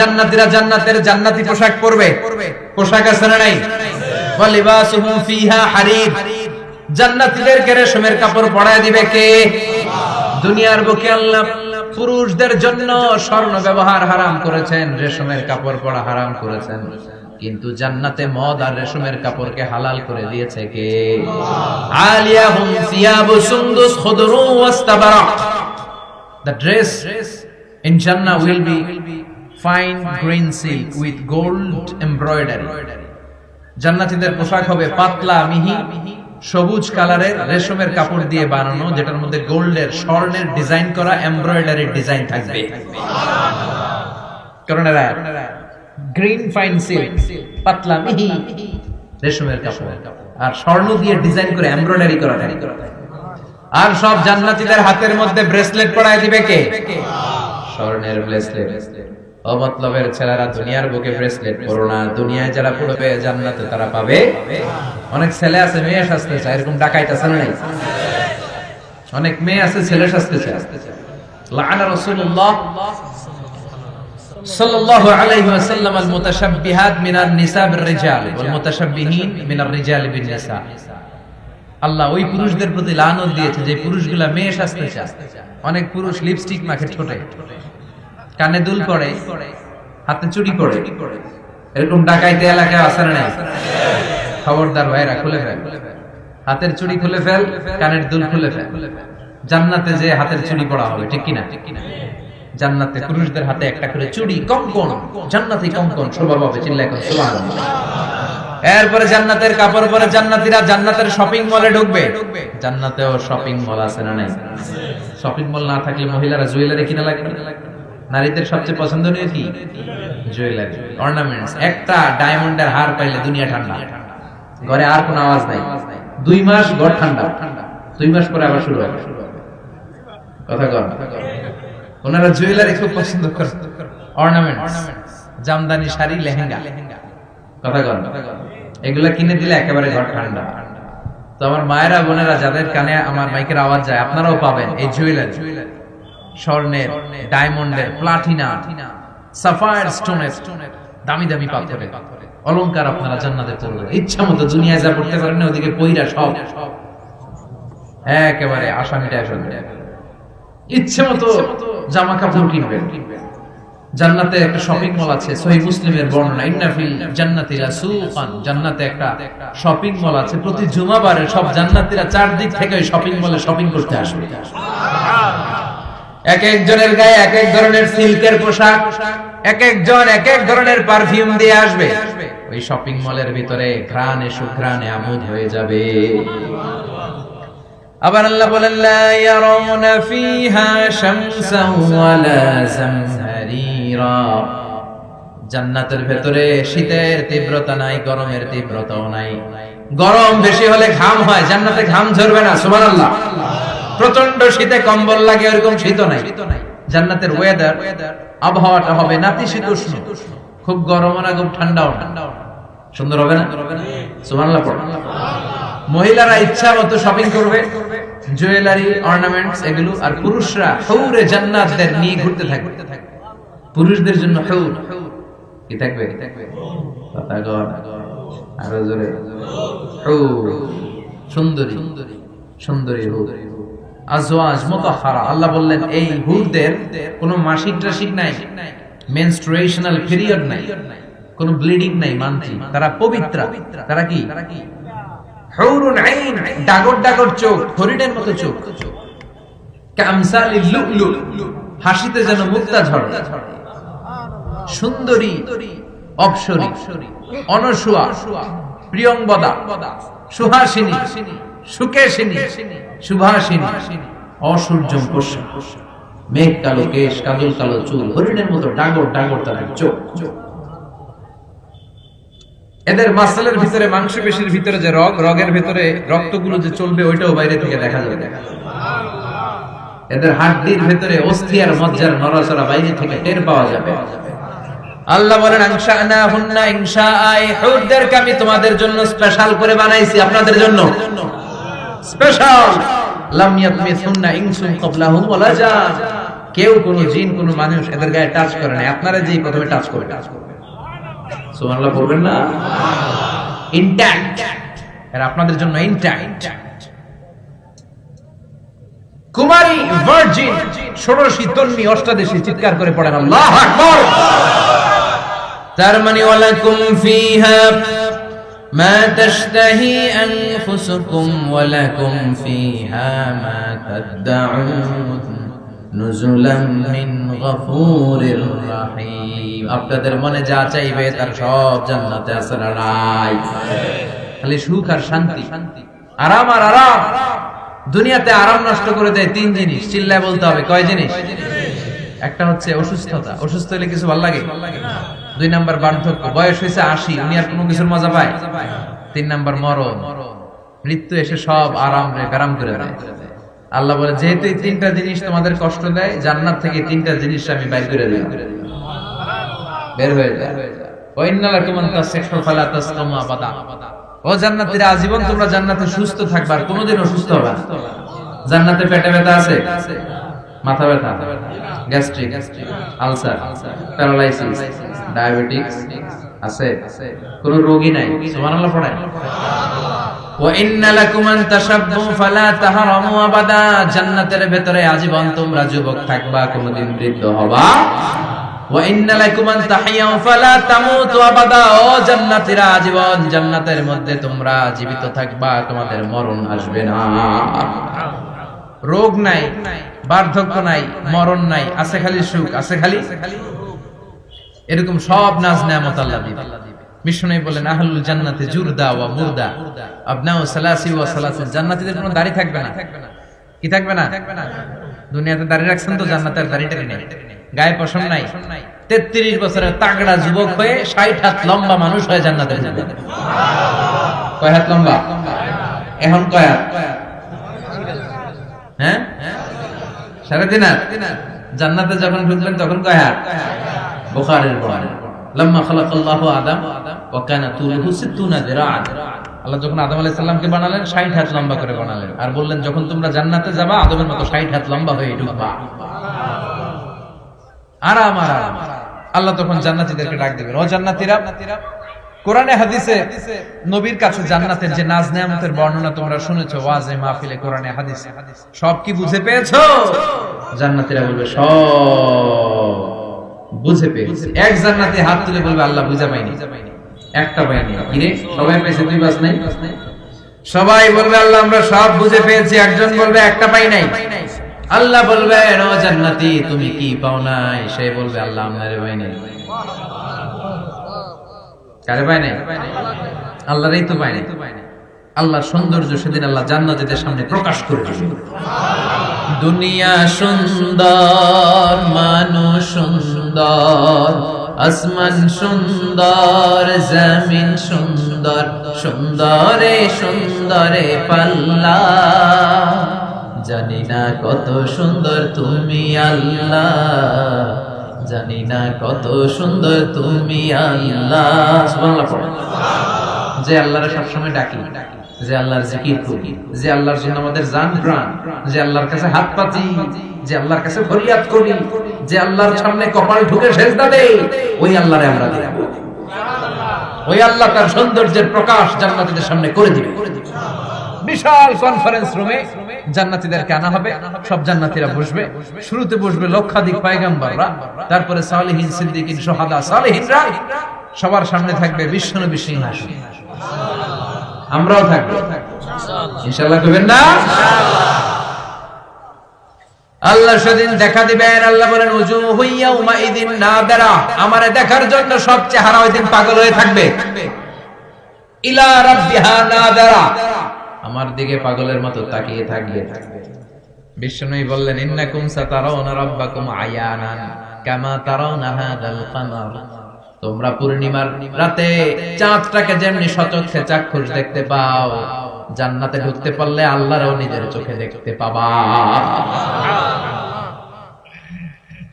জান্নাতীরা জান্নাতের জান্নাতি পোশাক পরবে। পোশাক আছে না নাই? ওয়ালিবাসুহুম ফিহা হারির জান্নাতীদেরকে রেশমের কাপড় পরায় দিবে কে? দুনিয়ার বুকে আল্লাহ পুরুষদের জন্য স্বর্ণ ব্যবহার হারাম করেছেন, রেশমের কাপড় পরা হারাম করেছেন। কিন্তু জান্নাতে মদ আর রেশমের কাপড়কে হালাল করে দিয়েছে কে? আলিয়াহুম সিয়াবু সুন্দুস খুদরু ওয়াস্তাবারাক The dress in Jannah will fine green silk with gold embroidery. জান্নাতীদের পোশাক হবে পাতলা, মিহি, সবুজ কালারের রেশমের কাপড় দিয়ে বানানো, যেটার মধ্যে গোল্ডের, স্বর্ণের ডিজাইন করা এমব্রয়ডারি ডিজাইন থাকবে। গ্রিন, ফাইন সিল্ক, পাতলা, মিহি, রেশমের কাপড়। আর স্বর্ণ দিয়ে ডিজাইন করে এমব্রয়ডারি করা আর সব জান্নাতীদের হাতের মধ্যে ব্রেসলেট পরায় দিবে কে? স্বর্ণের ব্রেসলেট। অমতলবের ছেলেরা দুনিয়ার বুকে ব্রেসলেট পরো না। দুনিয়ায় যারা পড়বে, জান্নাতে তারা পাবে। অনেক ছেলে আছে, মেয়ে সাজতে চায়, এরকম ডাকাইত আছে না। নাই অনেক মেয়ে আছে, ছেলে সাজতে চায়। লাআনা রাসূলুল্লাহ সাল্লাল্লাহু আলাইহি ওয়াসাল্লাম আল নিসা রিজাল ওয়াল রিজাল নিসা আল্লাহ ওই পুরুষদের প্রতি লানত দিয়েছে যে পুরুষগুলা মেয়ে চায়। অনেক পুরুষ লিপস্টিক মাখে ঠোঁটে কানে দুল করে হাতে চুড়ি পড়ে এরকম ডাকাইতে এলাকায় আসে না নাই? খবরদার ভাইরা খুলে ফেল। হাতের চুড়ি খুলে ফেল কানের দুল খুলে ফেল। জান্নাতে যে হাতের চুড়ি পড়া হবে ঠিক কিনা? জান্নাতে পুরুষদের হাতে একটা করে চুড়ি কঙ্কন জান্নাতে কঙ্কন শোভা পাবে চিল্লা এখন এরপরে জান্নাতের কাপড় পরে জান্নাতীরা জান্নাতের শপিং মলে ঢুকবে। জান্নাতেও শপিং মল আছে না নাই? শপিং মল না থাকলে মহিলারা জুয়েলারি কিনা লাগবে? নারীদের সবচেয়ে পছন্দনীয় কি? জুয়েলারি। অর্নামেন্টস একটা ডায়মন্ডের হার পাইলে দুনিয়া ঠান্ডা। ঘরে আর কোনো আওয়াজ নাই। দুই মাস ঘর ঠান্ডা। দুই মাস পরে আবার শুরু হবে। কথা কর ওনারা জুয়েলারি খুব পছন্দ করে অর্নামেন্টস জামদানি শাড়ি, লেহেঙ্গা। কথা কর এগুলা কিনে দিলে একেবারে ঘর ঠান্ডা। তো আমার মায়েরা, বোনেরা, যাদের কানে আমার মাইকের আওয়াজ যায়, আপনারাও পাবেন এই জুয়েলারি। স্বর্ণের, ডায়মন্ডের প্লাটিনা সাফায়ার স্টোনের দামি দামি পাথরের অলংকার আপনারা জান্নাতে পড়বেন ইচ্ছা মতো দুনিয়ায় যা পড়তে পারেন ওদিকে সব। একেবারে আসামিটা ইচ্ছে মতো জামা কাপড় কিনবেন। জান্নাতে একটা শপিং মল আছে সহিহ মুসলিমের বর্ণনা, ইন্না ফিল জান্নাতি জান্নাতে একটা শপিং মল আছে, প্রতি জুমাবারে সব জান্নাতীরা চারদিক থেকে ওই শপিং মলে শপিং করতে আসবে। এক একজনের গায়ে এক এক ধরনের সিল্কের পোশাক, এক একজন এক এক ধরনের পারফিউম দিয়ে আসবে। ওই শপিং মলের ভিতরে ঘ্রাণে সুঘ্রাণে আমোদ হয়ে যাবে। আবার আল্লাহ বলেন জান্নাতের ভেতরে শীতের তীব্রতা নাই, গরমের তীব্রতাও নাই। গরম বেশি হলে ঘাম হয়, জান্নাতে ঘাম ঝরবে না, সুবহানাল্লাহ। প্রচণ্ড শীতে কম্বল লাগে এরকম শীত নাই। জান্নাতের ওয়েদার আবহাওয়াটা হবে নাতি নাতিশীতোষ্ণ খুব গরম না খুব ঠান্ডাও না সুন্দর হবে না? সুবহানাল্লাহ পড়ো। মহিলারা ইচ্ছা মতো শপিং করবে। জুয়েলারি অর্নামেন্টস এগুলো, আর পুরুষরা হৌরে জান্নাতদের নিয়ে ঘুরতে থাকবে। পুরুষদের জন্য হৌর। কি থাকবে। আরও জোরে। হৌর। সুন্দরী। সুন্দরী হুর। আল্লাহ বললেন, এই হুরদের কোনো মাসিক নাই মেনস্ট্রুয়েশনাল পিরিয়ড নাই ব্লিডিং নাই, মানছি। তারা পবিত্র। তারা কি? হাসিতে যেন মুক্তা সুন্দরী অনসুয়া প্রিয়ংবদা সুহাসিনী সুকেশিনী এদের ভিতরে মাংস পেশির ভিতরে যে রগ, রগের ভিতরে রক্তগুলো যে চলবে, ওইটাও বাইরে থেকে দেখা যাবে। এদের হাড্ডির ভিতরে অস্থি আর মজ্জার নড়াচড়া বাইরে থেকে টের পাওয়া যাবে। আল্লাহ বলেন হুরদেরকে আমি তোমাদের জন্য স্পেশাল করে বানাইছি, আপনাদের জন্য। স্পেশাল লাম ইয়াতমিসুন্না ইনসুন ক্বাবলাহুম ওয়ালা জান কেউ কোন জিন কোন মানুষ এদের গায়ে টাচ করে না। আপনারা যেই প্রথমে টাচ করে টাচ করবে সুবহানাল্লাহ বলবেন না? ইনট্যাক্ট এরা আপনাদের জন্য ইনট্যাক্ট কুমারী ভার্জিন ষোড়শী তন্নি অষ্টাদশী চিৎকার করে পড়েন আল্লাহ আকবার। তার মানে ওয়ালাকুম ফিহা। ما تشتهي أنفسكم ولكم فيها ما تدعون نزلا من غفور رحيم আপনাদের মনে যা চাইবে তার সব জান্নাতে আছে না নাই খালি সুখ আর শান্তি আরাম আর আরাম দুনিয়াতে আরাম নষ্ট করে দেয় তিন জিনিস চিল্লায় বলতে হবে কয় জিনিস একটা হচ্ছে অসুস্থতা অসুস্থ হলে কিছু ভালো লাগে দুই নাম্বার বার্ধক্য। বয়স হয়েছে আশি, উনি আর কোনো কিছুর মজা পায়? তিন নাম্বার মরণ। মৃত্যু এসে সব আরাম রে, গারাম করে আল্লাহ বলে, যেহেতু এই তিনটা জিনিস তোমাদের কষ্ট দেয়, জান্নাত থেকে তিনটা জিনিস আমি বাইর করে দিই বের হয়ে যায় ও জান্নাতীরা, আজীবন তোমরা জান্নাতে সুস্থ থাকবা কোনোদিন অসুস্থ হবে জান্নাতে পেটে ব্যথা আছে? মাথা ব্যথা গ্যাস্ট্রিক আলসার প্যারালাইসিস ডায়াবেটিক্স আছে। কোন রোগী নাই, সুবহানাল্লাহ পড়েন। জান্নাতের ভেতরে আজীবন তোমরা যুবক থাকবা বৃদ্ধ হবা। আজীবন জান্নাতের মধ্যে তোমরা জীবিত থাকবা, তোমাদের মরণ আসবে না। রোগ নাই বার্ধক্য নাই, মরণ নাই, আছে খালি সুখ, আছে খালি এরকম সব নাজ নেয়ামত আল্লাহ দিবে। বলেন, আহলুল জান্নাতে জুরদা ওয়া মুরদা। সালাসি ওয়া জান্নাতীদের কোনো দাড়ি থাকবে না। কি থাকবে না? দুনিয়াতে রাখছেন তো, জান্নাতের নেই গায়ে পশম নাই। তেত্রিশ বছরের তাগড়া যুবক হয়ে ষাট হাত লম্বা মানুষ হয়ে জান্নাতে যাবে কয় হাত লম্বা? এখন কয় হাত? হ্যাঁ? জান্নাতে যখন তখন আদম আল্লাহ যখন আদম বানালেন 60 হাত লম্বা করে বানালেন। আর বললেন, যখন তোমরা জান্নাতে যাবা, আদমের মতো 60 হাত লম্বা হয়ে ঢুকবা। আরাম আরাম। আল্লাহ তখন জান্নাতীদেরকে ডাক দিবেন, ও জান্নাতীরা কোরআনে, হাদিসে নবীর কাছে জান্নাতের যে নাজ নেয়ামতের বর্ণনা তোমরা শুনেছো, ওয়াজে মাহফিলে কোরআনে, হাদিসে। সব কি বুঝে পেয়েছ? জান্নাতীরা বলবে সব বুঝে পেয়েছি। এক জান্নাতে হাত তুলে বলবে, আল্লাহ বুঝা পাইনি। একটা পাইনি কিরে সবাই পেয়েছে, দুই বাস নাই? সবাই বলবে, আল্লাহ, আমরা সব বুঝে পেয়েছি। একজন বলবে, একটা পাই নাই। আল্লাহ বলবে ও জান্নাতি, তুমি কি পাও নাই? সে বলবে, আল্লাহ আমারে পাই নাই কারে পাই নাই? আল্লাহরই তো পাই নাই। আল্লাহ সৌন্দর্য সেদিন আল্লাহ জান্নাতীদের সামনে প্রকাশ করে দুনিয়া সুন্দর, মানুষ সুন্দর, আসমান সুন্দর, জমিন সুন্দর, সুন্দরে সুন্দরে পাল্লা। জানি না কত সুন্দর তুমি আল্লাহ। জানি না কত সুন্দর তুমি আল্লাহ। যে আল্লাহরে সবসময় ডাকি, যে আল্লাহর জিকির করি, যে আল্লাহর জন্য আমাদের জান প্রাণ, যে আল্লাহর কাছে হাত পাতি, যে আল্লাহর কাছে ফরিয়াদ করি, যে আল্লাহর সামনে কপাল ঢুকে সেজদা দেই, ওই আল্লাহরে আমরা দিলাম ওই আল্লাহ তার সৌন্দর্যের প্রকাশ জান্নাতীদের সামনে করে দিবে। বিশাল কনফারেন্স রুমে জান্নাতীদেরকে আনা হবে, সব জান্নাতীরা বসবে। শুরুতে বসবে লক্ষাধিক পয়গাম্বররা, তারপরে সালেহিন সিদ্দিকিন সোহাদা, সালেহিনরা সবার সামনে থাকবে বিশ্বনবী সিংহাসন। আমরাও থাকব। ইনশাআল্লাহ কইবেন না? আল্লাহ সেদিন দেখা দিবেন, আল্লাহ বলেন উজু হইয়া উমা ইদিন না দাঁড়া আমারে দেখার জন্য সব চেহারা ওই দিন পাগল হয়ে থাকবে। ইলা রাব্বিহা না দাঁড়া আমার দিকে পাগলের মতো তাকিয়ে থাকবে। বিষ্ণুই বললেন, ইন্নাকুম সাতারাউনা রাব্বাকুম আয়ানান, কামা তারাউনা হাদাল কামার। তোমরা পূর্ণিমার রাতে চাঁদটাকে যেমনি সচক্ষে চাক্ষুষ দেখতে পাও, জান্নাতে ঢুকতে পারলে আল্লাহরও নিজের চোখে দেখতে পাবা।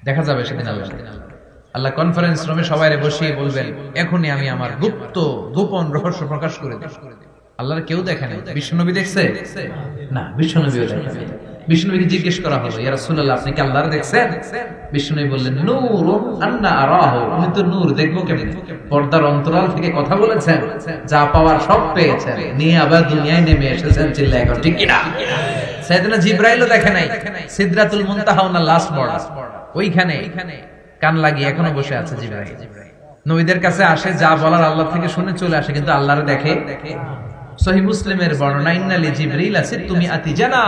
দেখা যাবে সেদিন আল্লাহ। আল্লাহ কনফারেন্স রুমে সবাই বসিয়ে বলবেন, এখনই আমি আমার গুপ্ত, গোপন রহস্য প্রকাশ করে দিই। আল্লাহর কেউ দেখে নাই। বিশ্বনবী দেখছে? না, বিশ্বনবীও দেখে নাই। জিজ্ঞেস করা হলো, ইয়া রাসূলুল্লাহ, আপনি কি আল্লাহর দেখছেন? বিষ্ণু বললেন নূর আন্না আরাহু। আমি তো নূর দেখব কেমনে? পর্দার অন্তরাল থেকে কথা বলেছেন, যা পাওয়ার সব পেয়েছেন। নিয়ে আবার দুনিয়ায় নেমে এসেছেন চিল্লা এখন, ঠিক কিনা? সাইয়েদনা জিব্রাইলও দেখে নাই। সিদরাতুল মুনতাহা ওনার লাস্ট বর্ডার ওইখানে কান লাগিয়ে এখনও বসে আছে জিব্রাইল। নবীদের কাছে আসে, যা বলার আল্লাহ থেকে শুনে চলে আসে, কিন্তু আল্লাহর দেখে সহি মুসলিমের বর্ণনা, ইন্নালি জিব্রাইল আছে, তুমি আতি জানা।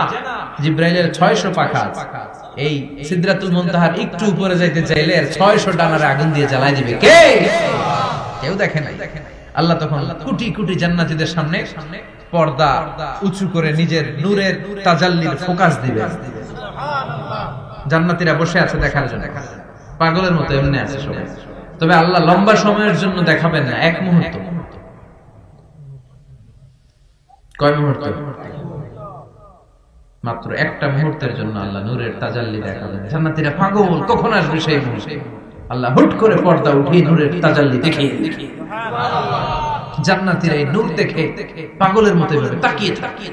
জিব্রাইলের 600 পাখা। এই সিদরাতুল মুনতাহার একটু উপরে যাইতে চাইলে এর 600 ডানারে আগুন দিয়ে জ্বালাই দিবে। কে? কেউ দেখে নাই। আল্লাহ তখন কোটি কোটি জান্নাতীদের সামনে পর্দা উঁচু করে নিজের নূরের তাজাল্লির ফোকাস দিবে। জান্নাতীরা বসে আছে দেখার জন্য। পাগলের মতো এমনি আছে সবাই। তবে আল্লাহ লম্বা সময়ের জন্য দেখাবেন না, এক মুহূর্ত। কয় মুহূর্ত? মাত্র একটা মুহূর্তের জন্য আল্লাহ নূরের তাজাল্লি দেখাবেন। জান্নাতীরা পাগল, কখন আসবে সেই মুহূর্তে? আল্লাহ হুট করে পর্দা উঠিয়ে নূরের তাজাল্লি দেখিয়ে জান্নাতীরা এই নূর দেখে পাগলের মতো এভাবে তাকিয়ে থাকে।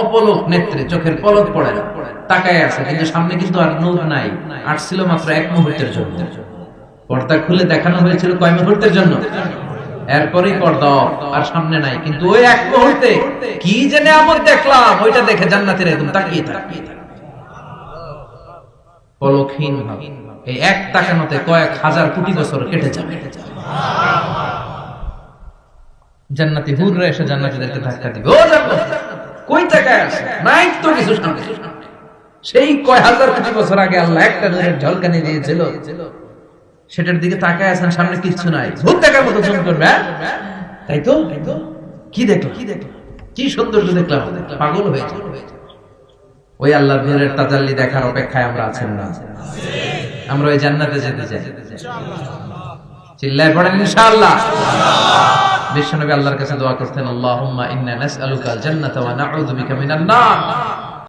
অপলক নেত্রে চোখের পলক পড়ে না। তাকায় আছে, কিন্তু সামনে কিন্তু আর নূর নাই। আসছিল মাত্র এক মুহূর্তের জন্য। পর্দা খুলে দেখানো হয়েছিল কয় মুহূর্তের জন্য? এরপরেই পর্দা off, আর সামনে নাই। কিন্তু ওই এক মুহূর্তে কি যে নিয়ামত দেখলাম ওইটা দেখে জান্নাতের একদম তাকিয়ে থাকে। পলকহীন এই এক তাকানোতে কয়েক হাজার কোটি বছর কেটে যাবে। জান্নাতি হুররা এসে জান্নাতীদেরকে ধাক্কা দিবে। ও জান্নাত কই তাকায় আছে? নাই তো কিছু সামনে। সেই কয় হাজার কোটি বছর আগে আল্লাহ একটা নূরের ঝলকানি দিয়েছিল। সেটার দিকে তাকায় আছেন, সামনে কিচ্ছু নাই। ভূত দেখার মতো জুম করবে হ্যাঁ? তাই তো? কি দেখল কি দেখল কি সৌন্দর্য দেখলাম? পাগল হয়েছে ওই আল্লাহ নূরের তাজাল্লি দেখার অপেক্ষায় আমরা আছেন না। আমরা ওই জান্নাতে যেতে চাই। চিল্লায় পড়েন ইনশাআল্লাহ। বিশ্বনবী আল্লাহর কাছে দোয়া করতেন, আল্লাহুম্মা ইন্না নাসআলুকা আল জান্নাতা ওয়া নাউযু বিকা মিনান নার